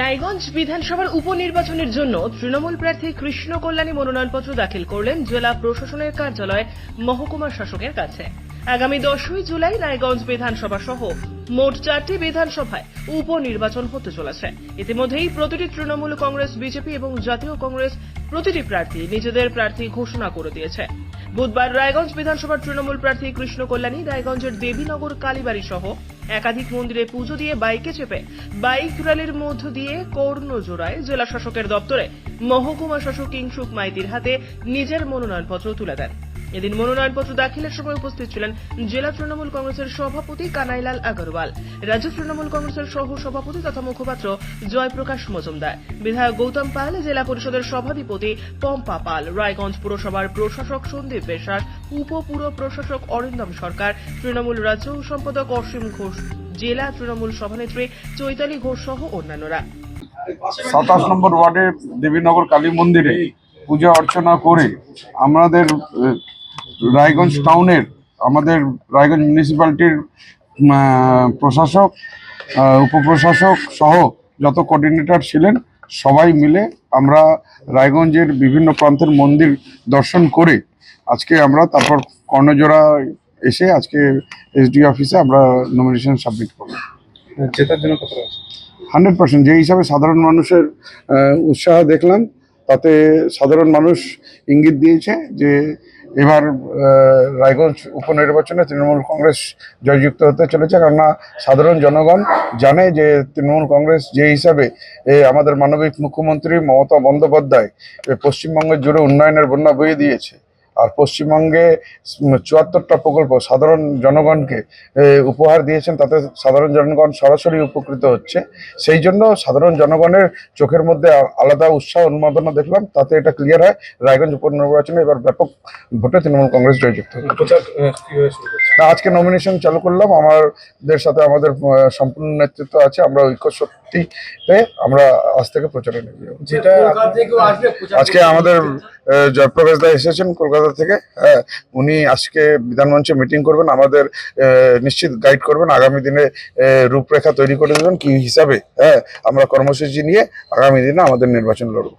রায়গঞ্জ বিধানসভার উপনির্বাচনের জন্য তৃণমূল প্রার্থী কৃষ্ণ কল্যাণী মনোনয়নপত্র দাখিল করলেন জেলা প্রশাসনের কার্যালয় মহকুমা শাসকের কাছে। আগামী দশই জুলাই রায়গঞ্জ বিধানসভা সহ মোট চারটি বিধানসভায় উপনির্বাচন হতে চলেছে। ইতিমধ্যেই প্রতিটি তৃণমূল কংগ্রেস, বিজেপি এবং জাতীয় কংগ্রেস প্রতিটি প্রার্থী নিজেদের প্রার্থী ঘোষণা করে দিয়েছে। বুধবার রায়গঞ্জ বিধানসভার তৃণমূল প্রার্থী কৃষ্ণ কল্যাণী রায়গঞ্জের দেবীনগর, কালীবাড়ি সহ একাধিক মন্দিরে পুজো দিয়ে বাইকে চেপে বাইক র্যালির মধ্য দিয়ে কর্ণজোড়ায় জেলা শাসকের দপ্তরে মহকুমা শাসক কিংসুক মাইতির হাতে নিজের মনোনয়নপত্র তুলে দেন। এদিন মনোনয়নপত্র দাখিলের সময় উপস্থিত ছিলেন জেলা তৃণমূল কংগ্রেসের সভাপতি কানাইলাল আগরওয়াল, রাজ্য তৃণমূল কংগ্রেসের সহ সভাপতি তথা মুখপাত্র জয়প্রকাশ মজুমদার, বিধায়ক গৌতম পাল, জেলা পরিষদের সভাধিপতি পম্পা পাল, রায়গঞ্জ পুরসভার প্রশাসক সন্দীপ বেসার উপপুর প্রশাসক অরিন্দম সরকার, তৃণমূল রাজ্য সম্পাদক অসীম ঘোষ, জেলা তৃণমূল সভানেত্রী চৈতালি ঘোষ সহ অন্যান্যরা। সাতাশ নম্বর ওয়ার্ডে দেবীনগর কালী মন্দিরে পূজা অর্চনা করে আমাদের রায়গঞ্জ টাউনের আমাদের রায়গঞ্জ মিউনিসিপ্যালিটির প্রশাসক উপপ্রশাসক সহ যত কোঅর্ডিনেটর ছিলেন সবাই মিলে আমরা রায়গঞ্জের বিভিন্ন প্রান্তের মন্দির দর্শন করে আজকে আমরা তারপর কর্ণজোড়া এসে আজকে এসডি অফিসে আমরা নমিনেশন সাবমিট করব জেতার জন্য কত হান্ড্রেড পার্সেন্ট। যে হিসাবে সাধারণ মানুষের উৎসাহ দেখলাম তাতে সাধারণ মানুষ ইঙ্গিত দিয়েছে যে এবার রায়গঞ্জ উপনির্বাচনে তৃণমূল কংগ্রেস জয়যুক্ত হতে চলেছে কেননা সাধারণ জনগণ জানে যে তৃণমূল কংগ্রেস যে হিসাবে আমাদের মানবিক মুখ্যমন্ত্রী মমতা বন্দ্যোপাধ্যায় পশ্চিমবঙ্গের জুড়ে উন্নয়নের বন্যা বইয়ে দিয়েছে। আর পশ্চিমবঙ্গে চুয়াত্তরটা প্রকল্প সাধারণ জনগণকে উপহার দিয়েছেন তাতে সাধারণ জনগণ সরাসরি উপকৃত হচ্ছে। সেই জন্য সাধারণ জনগণের চোখের মধ্যে আলাদা উৎসাহ উন্মাদনা দেখলাম তাতে এটা ক্লিয়ার হয়। রায়গঞ্জ উপনির্বাচনে এবার ব্যাপক ভোটে তৃণমূল কংগ্রেস জয়যুক্ত আজকে নমিনেশন চালু করলাম। আমাদের সাথে আমাদের সম্পূর্ণ নেতৃত্ব আছে। আমরা ঐক্য শক্তিতে আমরা আজ থেকে প্রচারে নেমে যাব। যেটা আজকে আমাদের জয়প্রকাশ দা এসেছেন কলকাতা থেকে হ্যাঁ উনি আজকে বিধানমঞ্চে মিটিং করবেন আমাদের নিশ্চিত গাইড করবেন আগামী দিনে রূপরেখা তৈরি করে দেবেন কি হিসাবে হ্যাঁ আমরা কর্মসূচি নিয়ে আগামী দিনে আমাদের নির্বাচন লড়ব।